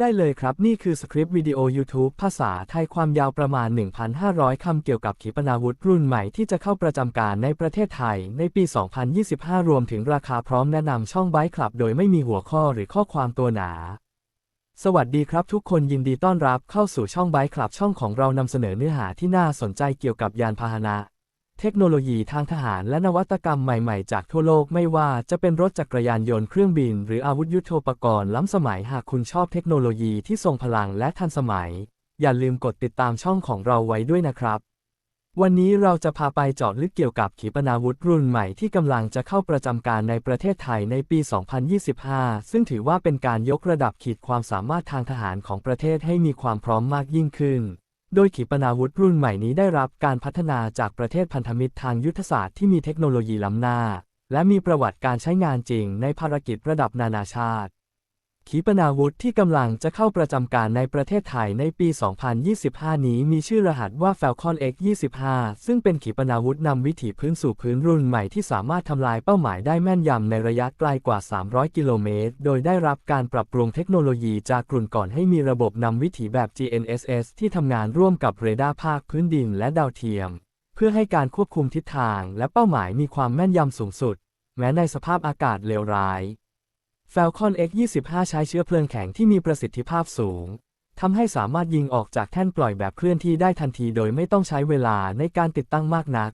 ได้เลยครับ นี่คือสคริปต์วิดีโอ YouTube ภาษาไทยความยาวประมาณ 1,500 คำเกี่ยวกับขีปนาวุธรุ่นใหม่ที่จะเข้าประจำการในประเทศไทย ในปี 2025 รวมถึงราคาพร้อมแนะนำช่องไบค์คลับ โดยไม่มีหัวข้อหรือข้อความตัวหนา สวัสดีครับทุกคนยินดีต้อนรับเข้าสู่ช่องไบค์คลับช่องของเรานำเสนอเนื้อหาที่น่าสนใจเกี่ยวกับยานพาหนะ เทคโนโลยีทางทหารและนวัตกรรมใหม่ๆ จากทั่วโลกไม่ว่าจะเป็นรถจักรยานยนต์เครื่องบิน หรืออาวุธยุโทโธปกรณ์ล้ำสมัยหากคุณชอบเทคโนโลยีที่ทรงพลังและทันสมัย อย่าลืมกดติดตามช่องของเราไว้ด้วยนะครับ วันนี้เราจะพาไปเจาะลึกเกี่ยวกับขีปนาวุธรุ่นใหม่ที่กำลังจะเข้าประจำการในประเทศไทยในปี 2025 ซึ่งถือว่าเป็นการยกระดับขีดความสามารถทางทหารของประเทศให้มีความพร้อมมากยิ่งขึ้น โดยขีปนาวุธรุ่นใหม่นี้ได้รับการพัฒนาจากประเทศพันธมิตรทางยุทธศาสตร์ที่มีเทคโนโลยีล้ำหน้า และมีประวัติการใช้งานจริงในภารกิจระดับนานาชาติ ขีปนาวุธที่กำลังจะเข้าประจำการในประเทศไทยในปี 2025 นี้มีชื่อรหัสว่า Falcon X25 ซึ่งเป็นขีปนาวุธนำวิถีพื้นสู่พื้นรุ่นใหม่ที่สามารถทำลายเป้าหมายได้แม่นยำในระยะไกลกว่า 300 กิโลเมตร โดยได้รับการปรับปรุงเทคโนโลยีจากกลุ่นก่อนให้มีระบบนำวิถีแบบ GNSS ที่ทำงานร่วมกับเรดาร์ภาคพื้นดินและดาวเทียม เพื่อให้การควบคุมทิศทางและเป้าหมายมีความแม่นยำสูงสุด แม้ในสภาพอากาศเลวร้าย Falcon X25 ใช้เชื้อเพลิงแข็งที่มีประสิทธิภาพสูงทำให้สามารถยิงออกจากแท่นปล่อยแบบเคลื่อนที่ได้ทันทีโดยไม่ต้องใช้เวลาในการติดตั้งมากนัก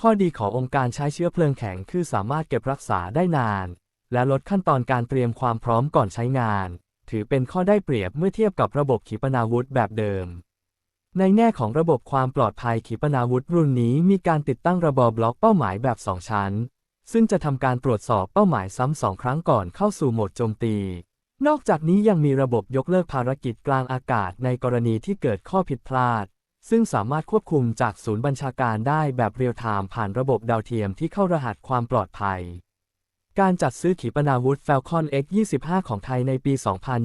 ข้อดีขององค์การใช้เชื้อเพลิงแข็งคือสามารถเก็บรักษาได้นาน และลดขั้นตอนการเตรียมความพร้อมก่อนใช้งาน ถือเป็นข้อได้เปรียบเมื่อเทียบกับระบบขีปนาวุธแบบเดิม ในแง่ของระบบความปลอดภัยขีปนาวุธรุ่นนี้มีการติดตั้งระบบบล็อกเป้าหมายแบบ 2 ชั้น ซึ่งจะทำการตรวจสอบเป้าหมายซ้ำสองครั้งก่อนเข้าสู่โหมดโจมตี นอกจากนี้ยังมีระบบยกเลิกภารกิจกลางอากาศในกรณีที่เกิดข้อผิดพลาด ซึ่งสามารถควบคุมจากศูนย์บัญชาการได้แบบเรียลไทม์ผ่านระบบดาวเทียมที่เข้ารหัสความปลอดภัย การจัดซื้อขีปนาวุธ Falcon X25 ของไทยในปี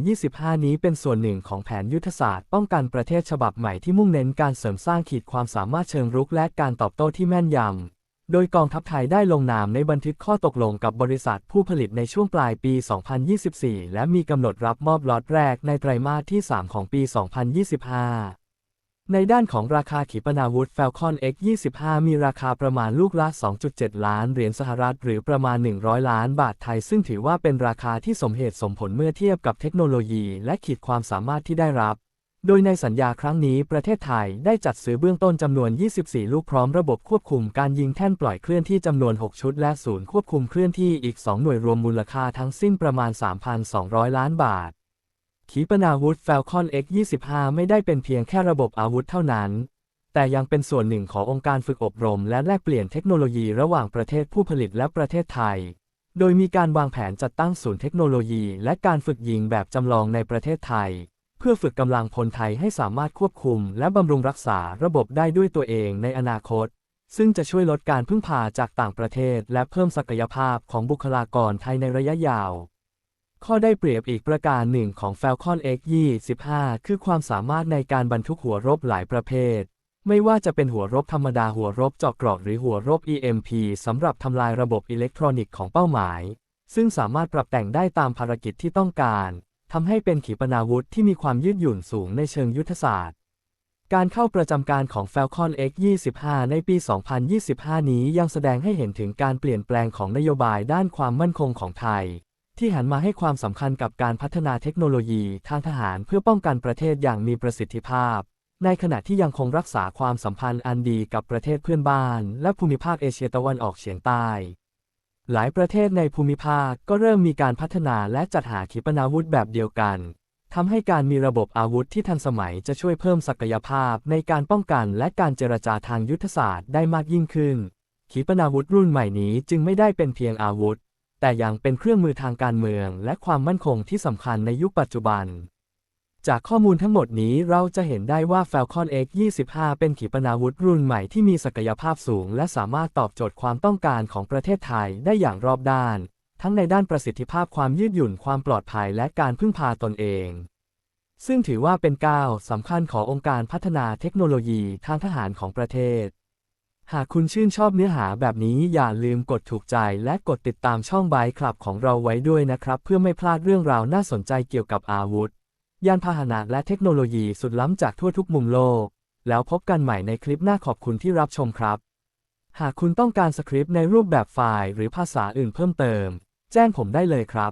2025 นี้เป็นส่วนหนึ่งของแผนยุทธศาสตร์ป้องกันประเทศฉบับใหม่ที่มุ่งเน้นการเสริมสร้างขีดความสามารถเชิงรุกและการตอบโต้ที่แม่นยำ โดยกองทัพไทยได้ลงนามในบันทึกข้อตกลงกับบริษัทผู้ผลิตในช่วงปลายปี 2024 และมีกำหนดรับมอบล็อตแรกในไตรมาสที่ 3 ของปี 2025 ในด้านของราคาขีปนาวุธ Falcon X25 มีราคาประมาณลูกละ 2.7 ล้านเหรียญสหรัฐหรือประมาณ 100 ล้านบาทไทย ซึ่งถือว่าเป็นราคาที่สมเหตุสมผลเมื่อเทียบกับเทคโนโลยี และขีดความสามารถที่ได้รับ โดยในสัญญาครั้งนี้ประเทศไทยได้จัดซื้อเบื้องต้นจำนวน 24 ลูกพร้อมระบบควบคุมการยิงแท่นปล่อยเคลื่อนที่จำนวน 6 ชุดและศูนย์ควบคุมเคลื่อนที่อีก 2 หน่วยรวมมูลค่าทั้งสิ้นประมาณ 3,200 ล้านบาท ขีปนาวุธ Falcon X25 ไม่ได้เป็นเพียงแค่ระบบอาวุธเท่านั้น แต่ยังเป็นส่วนหนึ่งขององค์การฝึกอบรม และแลกเปลี่ยนเทคโนโลยีระหว่างประเทศผู้ผลิตและประเทศไทย โดยมีการวางแผนจัดตั้งศูนย์เทคโนโลยี และการฝึกยิงแบบจำลองในประเทศไทย พื่อฝึกกำลังพลไทยให้สามารถควบคุม และบำรุงรักษาระบบได้ด้วยตัวเองในอนาคต ซึ่งจะช่วยลดการพึ่งพาจากต่างประเทศ และเพิ่มศักยภาพของบุคลากรไทยในระยะยาว ข้อได้เปรียบอีกประการหนึ่งของ Falcon X25 คือความสามารถในการบรรทุกหัวรบหลายประเภทไม่ว่าจะเป็นหัวรบธรรมดาหัวรบเจาะเกราะหรือหัวรบ EMP สำหรับทำลายระบบอิเล็กทรอนิกส์ของเป้าหมาย ซึ่งสามารถปรับแต่งได้ตามภารกิจที่ต้องการ ทำให้เป็นขีปนาวุธที่มีความยืดหยุ่นสูงในเชิงยุทธศาสตร์ การเข้าประจำการของ Falcon X25 ในปี 2025 นี้ยังแสดงให้เห็นถึงการเปลี่ยนแปลงของนโยบายด้านความมั่นคงของไทย ที่หันมาให้ความสำคัญกับการพัฒนาเทคโนโลยีทางทหารเพื่อป้องกันประเทศอย่างมีประสิทธิภาพ ในขณะที่ยังคงรักษาความสัมพันธ์อันดีกับประเทศเพื่อนบ้าน และภูมิภาคเอเชียตะวันออกเฉียงใต้ หลายประเทศในภูมิภาคก็เริ่มมีการพัฒนาและจัดหาขีปนาวุธแบบเดียวกันทำให้การมีระบบอาวุธที่ทันสมัยจะช่วยเพิ่มศักยภาพในการป้องกันและการเจรจาทางยุทธศาสตร์ได้มากยิ่งขึ้น ขีปนาวุธรุ่นใหม่นี้จึงไม่ได้เป็นเพียงอาวุธ แต่ยังเป็นเครื่องมือทางการเมืองและความมั่นคงที่สำคัญในยุคปัจจุบัน จากข้อมูลทั้งหมดนี้เราจะเห็นได้ว่า Falcon X25 เป็นขีปนาวุธรุ่นใหม่ที่มีศักยภาพสูง และสามารถตอบโจทย์ความต้องการของประเทศไทยได้อย่างรอบด้าน ทั้งในด้านประสิทธิภาพความยืดหยุ่นความปลอดภัยและการพึ่งพาตนเอง ซึ่งถือว่าเป็นก้าวสำคัญขององค์การพัฒนาเทคโนโลยีทางทหารของประเทศ หากคุณชื่นชอบเนื้อหาแบบนี้อย่าลืมกดถูกใจและกดติดตามช่องไบคลับของเราไว้ด้วยนะครับ เพื่อไม่พลาดเรื่องราวน่าสนใจเกี่ยวกับอาวุธ ยานพาหนะและเทคโนโลยีสุดล้ำจากทั่วทุกมุมโลก แล้วพบกันใหม่ในคลิปหน้าขอบคุณที่รับชมครับ หากคุณต้องการสคริปต์ในรูปแบบไฟล์หรือภาษาอื่นเพิ่มเติม แจ้งผมได้เลยครับ